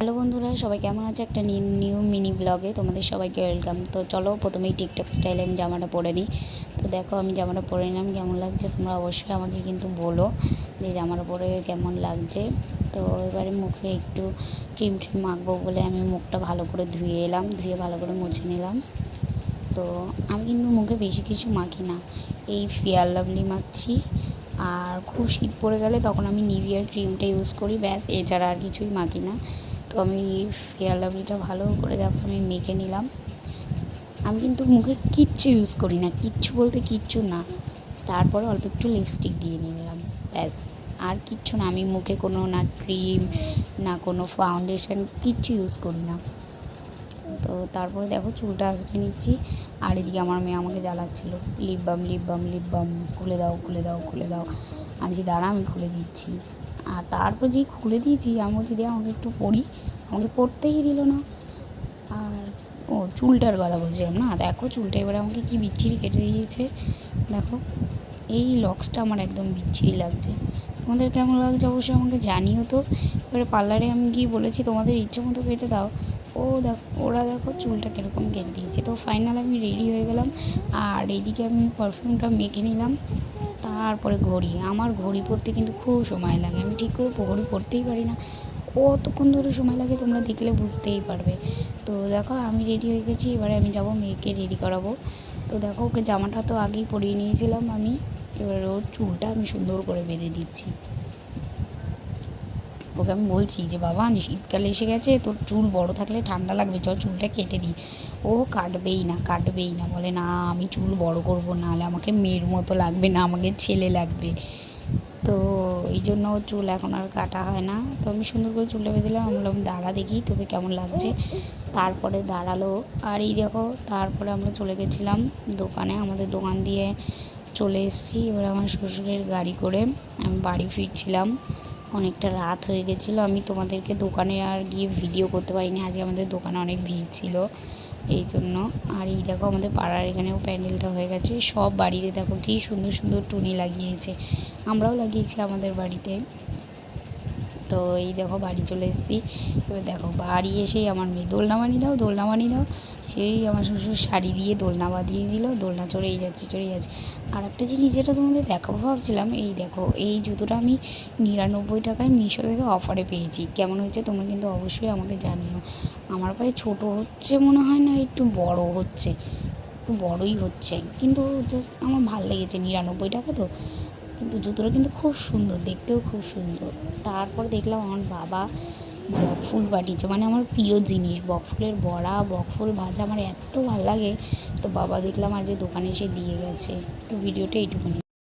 Hello বন্ধুরা, সবাই কেমন আছে? একটা নিউ মিনি ব্লগে তোমাদের সবাইকে ওয়েলকাম তো চলো প্রথমেই টিকটক স্টাইলে আমি জামাটা পরে নিই। তো দেখো, আমি জামাটা পরে নিলাম। কেমন লাগছে তোমরা অবশ্যই আমাকে কিন্তু বলো যে জামাটা পরে কেমন লাগছে। তো এবারে মুখে একটু ক্রিম ট্রিম মাখবো বলে আমি মুখটা ভালো করে ধুয়ে এলাম, ধুয়ে ভালো করে মুছে নিলাম। তো আমি কিন্তু মুখে বেশি কিছু মাখি না। এই ফেয়ার লাভলি মাখছি। আর খুব শীত পড়ে গেলে তখন আমি নিভিয়ার ক্রিমটা ইউজ করি। ব্যাস, এছাড়া আর কিছুই মাখি না। তো আমি ফেয়ার লাভলিটা ভালো করে দেখো আমি মেখে নিলাম। আমি কিন্তু মুখে কিচ্ছু ইউজ করি না, কিচ্ছু বলতে কিচ্ছু না। তারপরে অল্প একটু লিপস্টিক দিয়ে নিলাম, ব্যাস। আর কিচ্ছু না, আমি মুখে কোনো না ক্রিম না কোনো ফাউন্ডেশন কিচ্ছু ইউজ করি না। তো তারপরে দেখো চুলটা আসতে নিচ্ছি, আর এদিকে আমার মেয়ে আমাকে জ্বালাচ্ছিল lip balm lip balm lip balm খুলে দাও খুলে দাও খুলে দাও। আনছি, দাঁড়া, আমি খুলে দিচ্ছি। আর তারপর যেই খুলে দিয়েছি, আমি বলছি দিয়ে আমাকে একটু পড়ি। আমাকে পড়তেই দিল না। আর ও চুলটার কথা বলছিলাম না? দেখো চুলটা, এবারে আমাকে কি বিচ্ছিরি কেটে দিয়েছে। দেখো, এই লক্সটা আমার একদম বিচ্ছিরি লাগছে। তোমাদের কেমন লাগছে? অবশ্যই আমাকে জানিও তো। এবারে পার্লারে আমি গিয়ে বলেছি, তোমাদের ইচ্ছে মতো কেটে দাও। ও দেখো, ওরা দেখো চুলটা কীরকম কেটে দিয়েছে। তো ফাইনাল আমি রেডি হয়ে গেলাম, আর এইদিকে আমি পারফিউমটা মেখে নিলাম, তারপরে ঘড়ি। আমার ঘড়ি পরতে কিন্তু খুব সময় লাগে। আমি ঠিক করে ঘড়ি পরতেই পারি না। কতক্ষণ ধরে সময় লাগে তোমরা দেখলে বুঝতেই পারবে। তো দেখো, আমি রেডি হয়ে গেছি, এবারে আমি যাব মেয়েকে রেডি করাবো। তো দেখো, ওকে জামাটা তো আগেই পরিয়ে নিয়েছিলাম আমি। এবার ওর চুলটা আমি সুন্দর করে বেঁধে দিচ্ছি। ওকে আমি বলছি যে, বাবা শীতকাল এসে গেছে, তোর চুল বড় থাকলে ঠান্ডা লাগবে চ চুলটা কেটে দিই। ও কাটবেই না কাটবেই না, বলে, না, আমি চুল বড় করব নাহলে আমাকে মেয়ের মতো লাগবে না, আমাকে ছেলে লাগবে। তো এই জন্য চুল এখন আর কাটা হয় না। তো আমি সুন্দর করে চুলটা বেঁধেলাম আমি বললাম, দাঁড়া দেখি তোকে কেমন লাগছে। তারপরে দাঁড়াল, আর এই দেখো, তারপরে আমরা চলে গেছিলাম দোকানে, আমাদের দোকান দিয়ে চলে এসেছি, এবার আমার শ্বশুরের গাড়ি করে আমি বাড়ি ফিরছিলাম। অনেকটা রাত হয়ে গেছিল। আমি তোমাদেরকে দোকানে আর গিয়ে ভিডিও করতে পারিনি। আজকে আমাদের দোকানে অনেক ভিড় ছিল। এই জন্য। আর এই দেখো আমাদের পাড়ার এখানেও প্যান্ডেলটা হয়ে গেছে। সব বাড়িতে দেখো কী সুন্দর সুন্দর টুনি লাগিয়েছে। আমরাও লাগিয়েছি আমাদের বাড়িতে। তো এই দেখো বাড়ি চলে এসেছি। এবার দেখো বাড়ি এসেই আমার মেয়ে দোলনা বানিয়ে দাও, দোলনা বানিয়ে দাও। সেই আমার শ্বশুর শাড়ি দিয়ে দোলনা বাঁধিয়ে দিল, দোলনা চড়েই যাচ্ছে চড়েই যাচ্ছে। আর একটা জিনিস যেটা তোমাদের দেখাবো ভাবছিলাম, এই দেখো এই জুতোটা আমি নিরানব্বই টাকায় মিশো থেকে অফারে পেয়েছি। কেমন হয়েছে তোমরা কিন্তু অবশ্যই আমাকে জানিও। আমার পায়ে ছোট হচ্ছে মনে হয় না, একটু বড় হচ্ছে। একটু বড়ই হচ্ছে। কিন্তু জাস্ট আমার ভালো লেগেছে নিরানব্বই টাকা তো। কিন্তু জুতোটা কিন্তু খুব সুন্দর, দেখতেও খুব সুন্দর। তারপর দেখলাম আমার বাবা বকফুল বাটিছে মানে আমার প্রিয় জিনিস, বকফুলের বড়া, বকফুল ভাজা, আমার এত ভালো লাগে। তো বাবা দেখলাম আজ দোকানে এসে দিয়ে গেছে। তো ভিডিওটা এইটুকুনি।